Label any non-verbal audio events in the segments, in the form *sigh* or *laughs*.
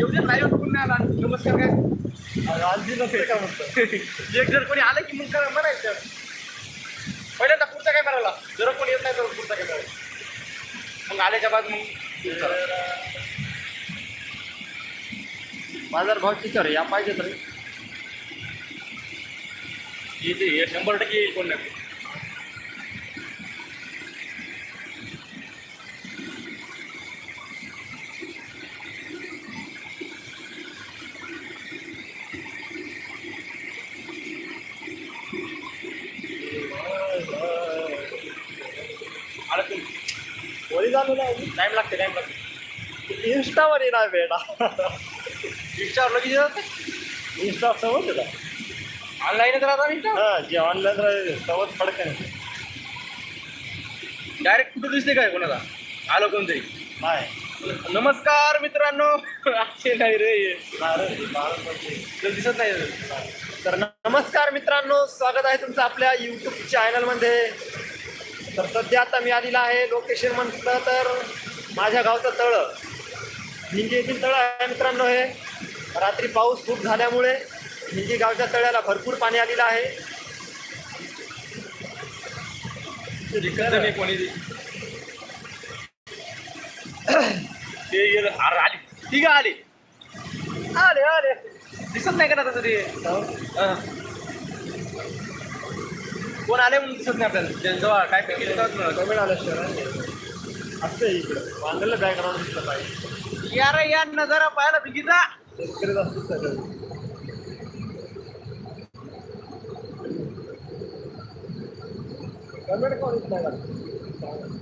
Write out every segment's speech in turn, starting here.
एवढे लाईव्ह कोण नाही आला? नमस्कार काय? आजी नसते का म्हणतो एक जर कोणी आलं की मग करा म्हणायचं. पहिल्यांदा पुढचा काय करायला जर कोणी येत नाही तर पुढचा काय करायला मग आल्याच्या बाद मग बाजार भाव किती रे या पाहिजे तरी. येते शंभर टक्के येईल कोण नाही. टाईम लागते टाईम लागते. इंस्टावर येणार बेटा. इंस्टावर लगेच येतात? इंस्टा सवत येतात. ऑनलाईनच राहता इंस्टा हा जे ऑनलाईन राहिले सवत फडकन डायरेक्ट कुठं दिसते काय कोणाला? आलं कोणतरी? नाही. नमस्कार मित्रांनो. असे नाही रे. दिसत नाही तर नमस्कार मित्रांनो स्वागत आहे तुमचं आपल्या यूट्यूब चॅनलमध्ये तर सध्या आता मी आलेला आहे लोकेशन म्हटलं तर माझ्या गावचं तळं. हिंगी येथील तळं आहे मित्रांनो हे. रात्री पाऊस खूप झाल्यामुळे हिंगी गावच्या तळ्याला भरपूर पाणी आलेलं आहे. कोणी आली ठीक आहे आली आले आले दिसत नाही का ना तसं ते. कोण आले म्हणून दिसत नाही आपल्याला? जेव्हा काय पैकी देतात ना कमी आलं शहरात. असतं इकडं. वांगलं बॅकग्राऊंड दिसलं पाहिजे. यार या नजारा पाहायला भिकीचा शेतकरीच असतं सगळं. कमेंट कोण नाही.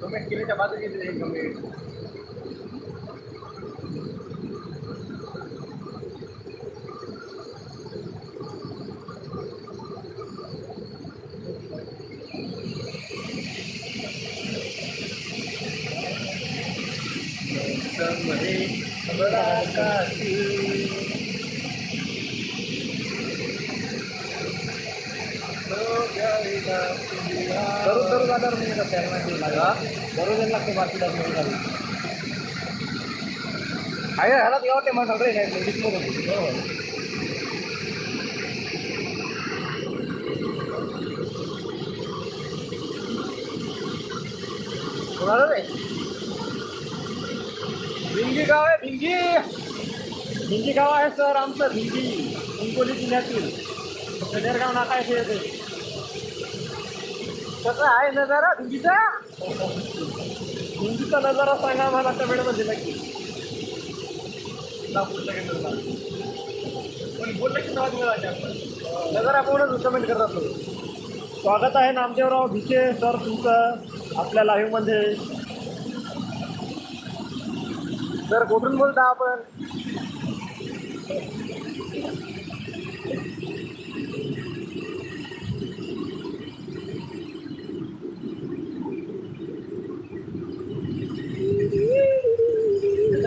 कमेंट केल्याच्या बाजू घेतली कमेंट दररोज दररोज आधार म्हणजे कसं आहे माहिती आहे दररोज यांना लागते बाकी दर दरम्यान झाली आहे ह्याला गावात मग सगळे नाही लिस्टमध्ये बरोबर कोणाला रे भिंगी गाव आहे भिंगी. भिंगी गाव आहे सर आमचं भिंगी. हिंगोली जिल्ह्यातील. कनेरगाव नाका येथे येते. कसं आहे नजारा भिंगीचा हिंदीचा नजारा सांगा मला कमेंटमध्ये नक्की. पण बोललं की तेव्हा तुम्हाला वाटतं. नजारा कोणच कमेंट करतात स्वागत आहे नामदेवराव भिके सर तुमचं आपल्या लाईव्हमध्ये सर कुठून बोलता आपण?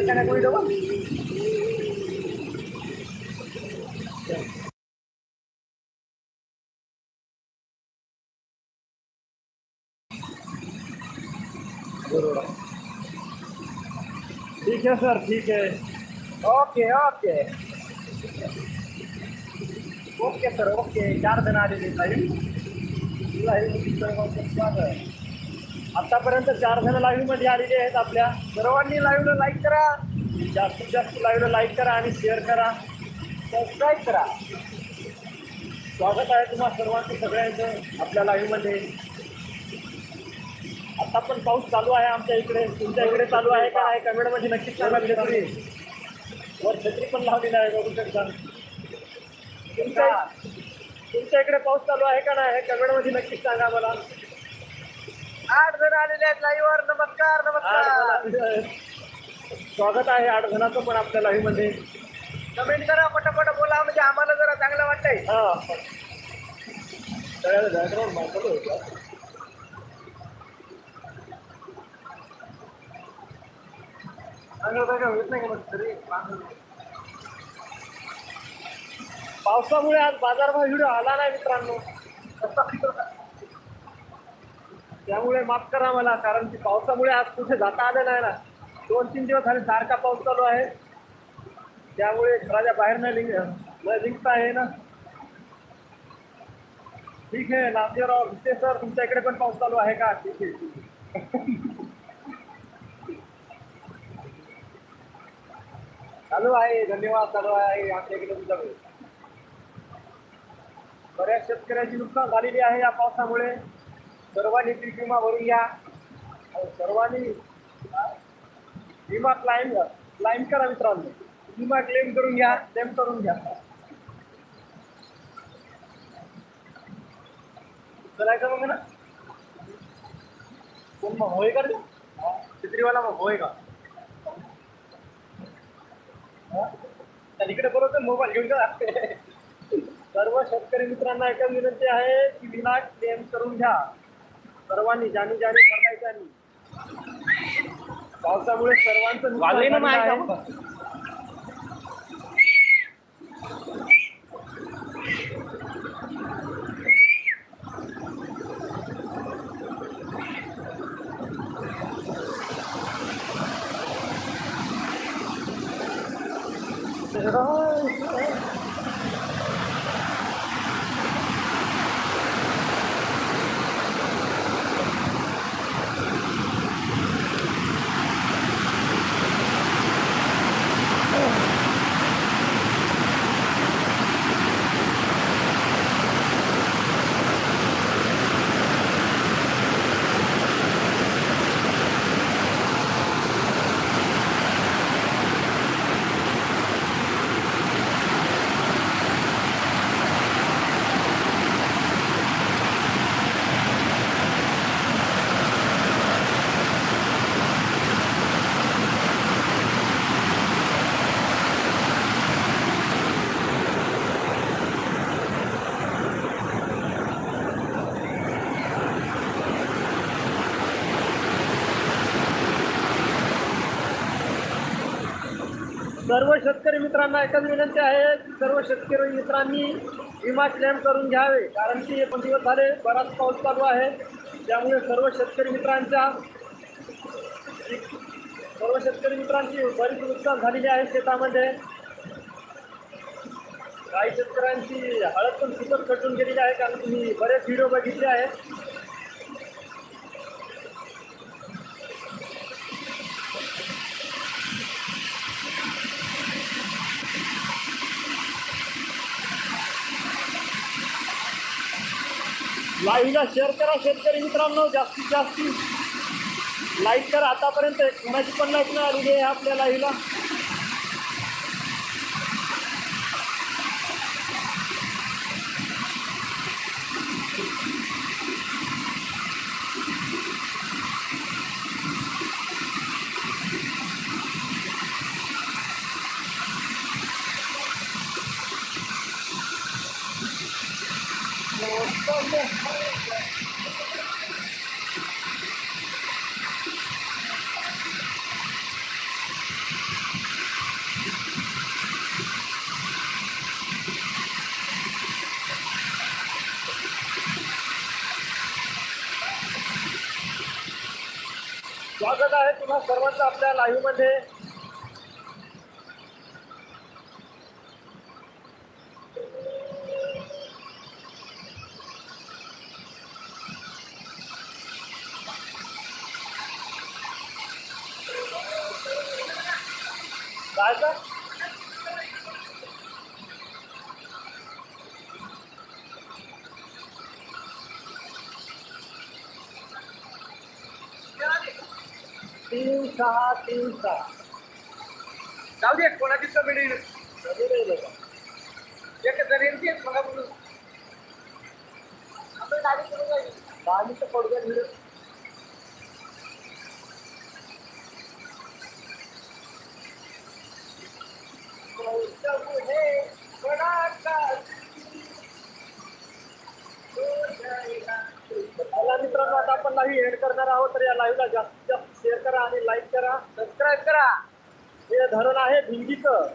त्याचं काय नाही कोणी डबल? बरोबर ठीक आहे सर ठीक आहे okay okay. Okay sir okay. चार जण आलेले लाईव्ह आतापर्यंत चार जण लाईव्हमध्ये आलेले आहेत आपल्या. सर्वांनी लाईव्हला लाईक करा. जास्तीत जास्त लाईव्हला लाईक करा आणि शेअर करा. सबस्क्राईब करा. स्वागत आहे तुम्हा सर्वांचं सगळ्यांचं आपल्या लाईव्हमध्ये आता पण पाऊस चालू आहे आमच्या इकडे. तुमच्या इकडे चालू आहे का आहे कमेंटमध्ये नक्कीच सांगा छत्री. वर छत्री पण लावलेली आहे बघू शकता. तुमच्या तुमच्या इकडे पाऊस चालू आहे का नाही हे कमेंटमध्ये नक्कीच सांगा मला. आठ जण आलेले आहेत. लाईव्हवर. नमस्कार नमस्कार. स्वागत आहे आठ जणांचं पण आपल्या लाईव्हमध्ये. कमेंट करा पटापट बोला. म्हणजे आम्हाला जरा चांगलं वाटतंय. हा. सगळ्याला बॅकग्राऊंड मागवलं होतं नाही का मग तरी? पावसामुळे आज बाजारभाव व्हिडिओ आला नाही मित्रांनो. त्यामुळे माफ करा मला कारण की पावसामुळे आज कुठे जाता आलं नाही ना. दोन तीन दिवस झाले सारखा पाऊस चालू आहे. त्यामुळे घराच्या बाहेर नाही लिंग न लिंकता आहे ना. ठीक आहे नामदेवराव भिते सर तुमच्या इकडे पण पाऊस चालू आहे का? ठीक आहे चालू आहे धन्यवाद चालू आहे आमच्या इकडे तुमच्याकडे बऱ्याच शेतकऱ्यांची नुकसान झालेली आहे या पावसामुळे. सर्वांनी पीक विमा भरून घ्या. सर्वांनी विमा क्लाइम क्लाइम करा मित्रांनो. विमा क्लेम करून घ्या क्लेम करून घ्या. चलायचं मग ना? कोण मग होय का रे? चित्रीवाला मग होय का? हा? इकडे बरोबर मोबाईल घेऊन जा. *laughs* सर्व शेतकरी मित्रांना एकच विनंती आहे की विमा क्लेम करून घ्या. सर्वांनी जाणी जाणी भरपाईचा पावसामुळे सर्वांचं नुकसान झालेलं आहे. सर्व शेतकरी मित्रांना एकच विनंती आहे की सर्व शेतकरी मित्रांनी विमा क्लेम करून घ्यावे. कारण की पण दिवस झाले बराच पाऊस चालू आहे. त्यामुळे सर्व शेतकरी मित्रांच्या सर्व शेतकरी मित्रांची बरीच नुकसान झालेली आहे शेतामध्ये. काही शेतकऱ्यांची हळद पण खूपच कटून गेलेली आहे. कारण तुम्ही बरेच व्हिडिओ बघितले आहेत. लाईव्हला शेअर करा शेतकरी मित्रांनो जास्तीत जास्त. लाईक करा आतापर्यंत. कोणाची पण लाईक नाही आलेली आहे आपल्या लाईव्हला स्वागत आहे तुम्हा सर्वांचं आपल्या लाईव्हमध्ये मध्ये काय का तीन सहा तीन सहा जाऊ दे कोणाची कमेडी नाही. एक जण मग आपण दहा मिनिटं पडू द्या व्हिडिओ मला मित्रांनो आता आपण लाईव्ह एड करणार आहोत तर या लाईव्हला जास्त शेअर करा आणि लाईक करा करा. हे धरण आहे भिंगीचं.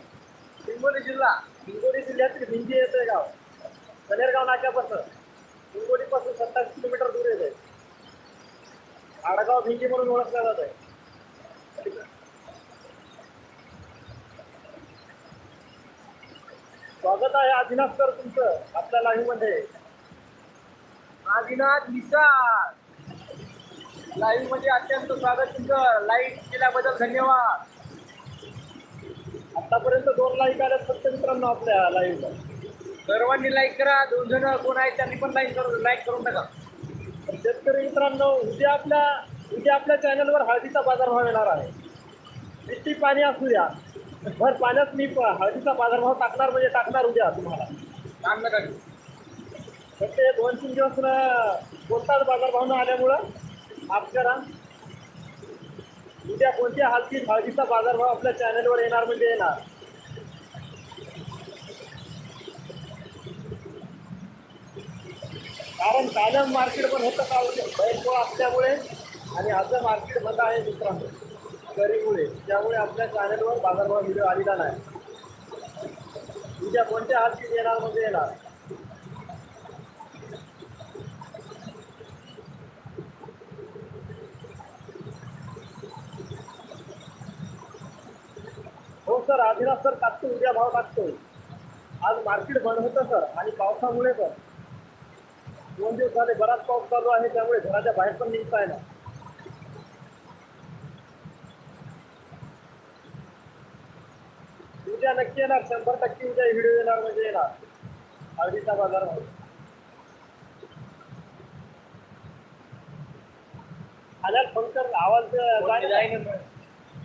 हिंगोली जिल्हा. हिंगोली जिल्ह्यातील भिंगी येते गाव. कनेरगाव नाक्यापासून. हिंगोलीपासून सत्तावीस किलोमीटर दूर येते आडगाव भिंगी म्हणून ओळखला जात आहे स्वागत आहे आदिनाथ सर तुमचं आपल्या लाईव्हमध्ये आदिनाथ निसार लाईव्हमध्ये अत्यंत स्वागत तुमचं लाईक केल्याबद्दल धन्यवाद. आतापर्यंत दोन लाईक आल्यात फक्त मित्रांनो आपल्या लाईव्हला सर्वांनी लाईक करा दोन जण कोण आहेत त्यांनी पण लाईक करून लाईक करून टाका. शेतकरी मित्रांनो उद्या आपल्या उद्या आपल्या चॅनलवर हळदीचा बाजारभाव येणार आहे. किती पाणी असू द्या. भर पाण्यात मी हळदीचा बाजारभाव टाकणार म्हणजे टाकणार उद्या तुम्हाला. नका फक्त हे दोन तीन दिवस कोणताच बाजारभाव न आल्यामुळं. माफ करा उद्या कोणत्या हालतीत हळदीचा बाजारभाव आपल्या चॅनलवर येणार म्हणजे येणार? कारण कालम मार्केट पण होतं का बैलपोळ असल्यामुळे आणि आजचं मार्केट बंद आहे मित्रांनो गरीमुळे त्यामुळे आपल्या चॅनलवर बाजारभाव व्हिडिओ आलेला नाही. उद्या कोणत्या हालतीत येणार म्हणजे येणार? हो सर सर टाकतो उद्या भाव टाकतो आज मार्केट बंद होतं सर आणि पावसामुळे पण. दोन दिवस झाले बराच पाऊस चालू आहे त्यामुळे घराच्या बाहेर पण निघता आहे ना उद्या नक्की येणार शंभर टक्के उद्या व्हिडिओ येणार म्हणजे येणार. हळदीचा बाजार भाव. आल्यात फंक्शन आवाज कोणी जाय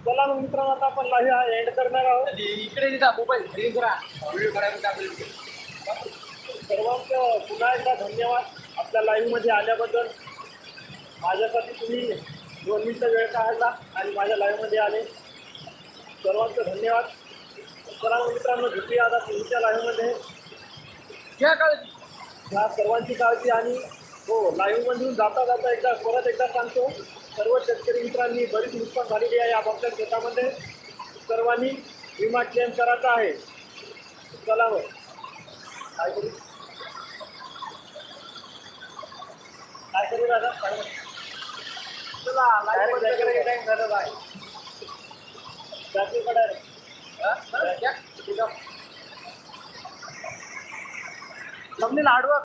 चला मग मित्रांनो आता आपण लाईव्ह एंड करणार आहोत. इकडे तिथं मोबाईल ग्रीन करा. व्हिडिओ करायला टाकले सर्वांचं पुन्हा एकदा धन्यवाद. आपल्या लाईव्हमध्ये आल्याबद्दल. माझ्यासाठी तुम्ही दोन मिनटं वेळ काढला आणि माझ्या लाईव्हमध्ये आले. सर्वांचं धन्यवाद. चला मग मित्रांनो भेटूया आता तुमच्या लाईव्हमध्ये घ्या काळजी. ह्या सर्वांची काळजी आणि हो लाईव्हमधून जाता जाता एकदा परत एकदा सांगतो. सर्व शेतकरी मित्रांनी बरीच नुकसान झालेली आहे आपापल्या शेतामध्ये सर्वांनी विमा क्लेम करायचा आहे चला मग काय करू काय करू दादा. चला. हा? घ्या. जमिनीला आडवा